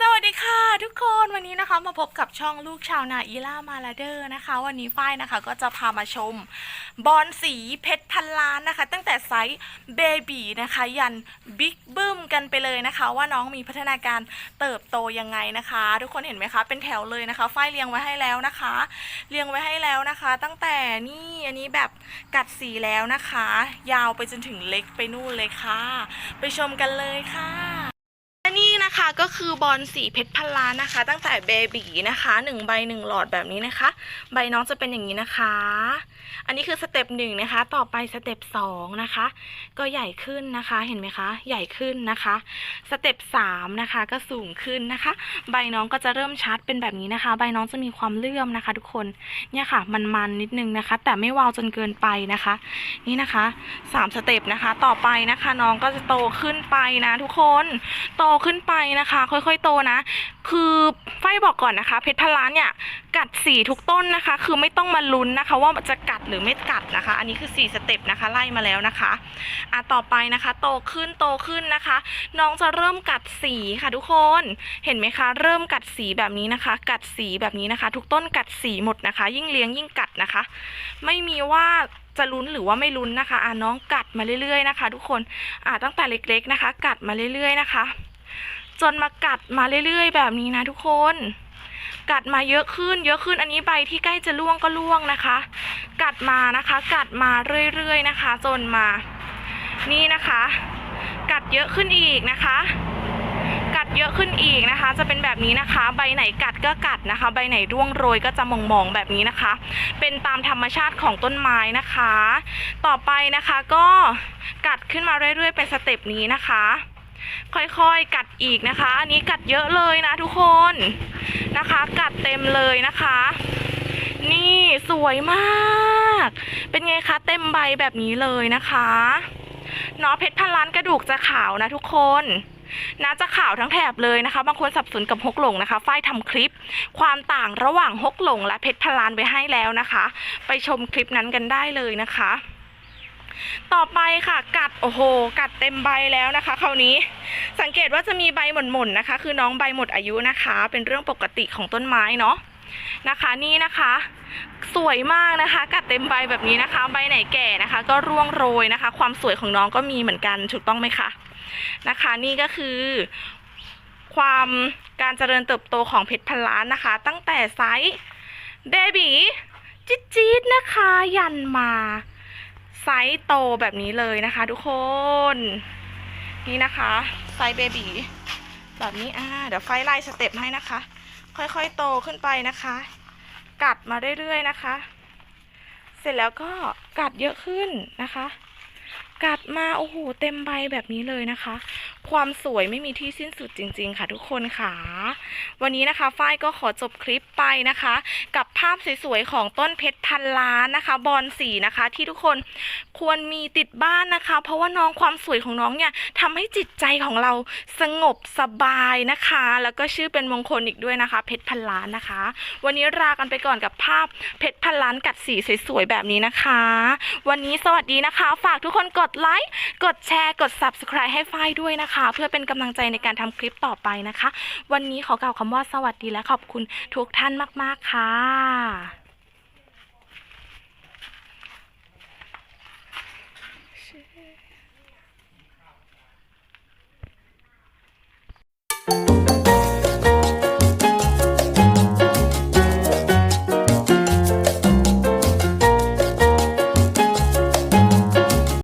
สวัสดีค่ะทุกคนวันนี้นะคะมาพบกับช่องลูกชาวนาอีล่ามาลาเดอร์นะคะ วันนี้ฝ้ายนะคะก็จะพามาชม บอลสีเพชรพันล้านนะคะ ตั้งแต่ไซส์เบบีนะคะ ยันบิ๊กบึ้มกันไปเลยนะคะ ว่าน้องมีพัฒนาการเติบโตยังไงนะคะ ทุกคนเห็นไหมคะ เป็นแถวเลยนะคะฝ้ายเรียงไว้ให้แล้วนะคะ เรียงไว้ให้แล้วนะคะ ตั้งแต่นี่อันนี้แบบกัดสีแล้วนะคะ ยาวไปจนถึงเล็กไปนู่นเลยค่ะ ไปชมกันเลยค่ะ และนี่นะคะก็คือบอลสีเพชรพันล้านนะคะ ตั้งแต่เบบีนะคะหนึ่งใบหนึ่งหลอดแบบนี้นะคะ ใบน้องจะเป็นอย่างนี้นะคะ อันนี้คือสเต็ปหนึ่งนะคะ ต่อไปสเต็ปสองนะคะ ก็ใหญ่ขึ้นนะคะเห็นไหมคะ ใหญ่ขึ้นนะคะ สเต็ปสามนะคะก็สูงขึ้นนะคะ ใบน้องก็จะเริ่มชัดเป็นแบบนี้นะคะ ใบน้องจะมีความเลื่อมนะคะ ทุกคนเนี่ยค่ะ มันๆนนิดนึงนะคะ แต่ไม่วาวจนเกินไปนะคะ นี่นะคะสามสเต็ปนะคะ ต่อไปนะคะน้องก็จะโตขึ้นไปนะทุกคนโตขึ้นไปนะคะ ค่อยๆโตนะ คือไฟบอกก่อนนะคะ เพชรพนล้านเนี่ยกัดสีทุกต้นนะคะ คือไม่ต้องมาลุ้นนะคะ ว่าจะกัดหรือไม่กัดนะคะ อันนี้คือ4สเต็ปนะคะไล่มาแล้วนะคะอะต่อไปนะคะ โตขึ้นโตขึ้นนะคะ น้องจะเริ่มกัดสีค่ะทุกคนเห็นไหมคะ เริ่มกัดสีแบบนี้นะคะ กัดสีแบบนี้นะคะ ทุกต้นกัดสีหมดนะคะ ยิ่งเลี้ยงยิ่งกัดนะคะ ไม่มีว่าจะลุ้นหรือว่าไม่ลุ้นนะคะอะน้องกัดมาเรื่อยๆนะคะ ทุกคนอะตั้งแต่เล็กๆนะคะ กัดมาเรื่อยๆนะคะ จนมากัดมาเรื่อยๆ แบบนี้นะทุกคน กัดมาเยอะขึ้น เยอะขึ้นอันนี้ใบที่ใกล้จะร่วงก็ร่วงนะคะ กัดมานะคะ กัดมาเรื่อยๆนะคะ จนมา นี่นะคะ กัดเยอะขึ้นอีกนะคะ กัดเยอะขึ้นอีกนะคะ จะเป็นแบบนี้นะคะ ใบไหนกัดก็กัดนะคะ ใบไหนร่วงโรยก็จะมองๆแบบนี้นะคะ เป็นตามธรรมชาติของต้นไม้นะคะ ต่อไปนะคะก็กัดขึ้นมาเรื่อยๆ เป็นสเต็ปนี้นะคะ ค่อยๆ กัดอีกนะคะ อันนี้กัดเยอะเลยนะทุกคนนะคะ กัดเต็มเลยนะคะ นี่สวยมาก เป็นไงคะเต็มใบแบบนี้เลยนะคะเนาะเพชรพันล้านกระดูกจะขาวนะทุกคนนะจะขาวทั้งแถบเลยนะคะ บางคนสับสนกับฮกหลงนะคะ ฝ้ายทำคลิป ความต่างระหว่างฮกหลงและเพชรพันล้านไว้ให้แล้วนะคะ ไปชมคลิปนั้นกันได้เลยนะคะ ต่อไปค่ะกัดโอ้โห กัดเต็มใบแล้วนะคะ คราวนี้สังเกตว่าจะมีใบหม่นๆนะคะ คือน้องใบหมดอายุนะคะ เป็นเรื่องปกติของต้นไม้เนาะนะคะนี่นะคะ สวยมากนะคะ กัดเต็มใบแบบนี้นะคะ ใบไหนแก่นะคะ ก็ร่วงโรยนะคะ ความสวยของน้องก็มีเหมือนกันถูกต้องไหมคะนะคะ นี่ก็คือ ความการเจริญเติบโตของเพชรพันล้านนะคะ ตั้งแต่ไซส์เบบีจี๊ดๆนะคะ ยันมา ไซส์โตแบบนี้เลยนะคะ ทุกคน นี่นะคะไซส์เบบีแบบนี้อ่าเดี๋ยวไฟไล่สเต็ปให้นะคะ ค่อยๆโตขึ้นไปนะคะ กัดมาเรื่อยๆนะคะ เสร็จแล้วก็กัดเยอะขึ้นนะคะ กัดมาโอ้โหเต็มใบแบบนี้เลยนะคะ ความสวยไม่มีที่สิ้นสุดจริง ๆ ค่ะทุกคนค่ะ วันนี้นะคะฝ้ายก็ขอจบคลิปไปนะคะ กับภาพสวยๆของต้นเพชรพันล้านนะคะ บอลสีนะคะ ที่ทุกคนควรมีติดบ้านนะคะ เพราะว่าน้องความสวยของน้องเนี่ยทำให้จิตใจของเราสงบสบายนะคะ แล้วก็ชื่อเป็นมงคลอีกด้วยนะคะ เพชรพันล้านนะคะ วันนี้ลากันไปก่อนกับภาพเพชรพันล้านกัดสีสวยๆแบบนี้นะคะ วันนี้สวัสดีนะคะ ฝากทุกคนกดไลค์กดแชร์กด subscribe ให้ฝ้ายด้วยนะคะเพื่อเป็นกำลังใจในการทำคลิปต่อไปนะคะ วันนี้ขอกล่าวคำว่าสวัสดีและขอบคุณทุกท่านมาก ๆ ค่ะ是。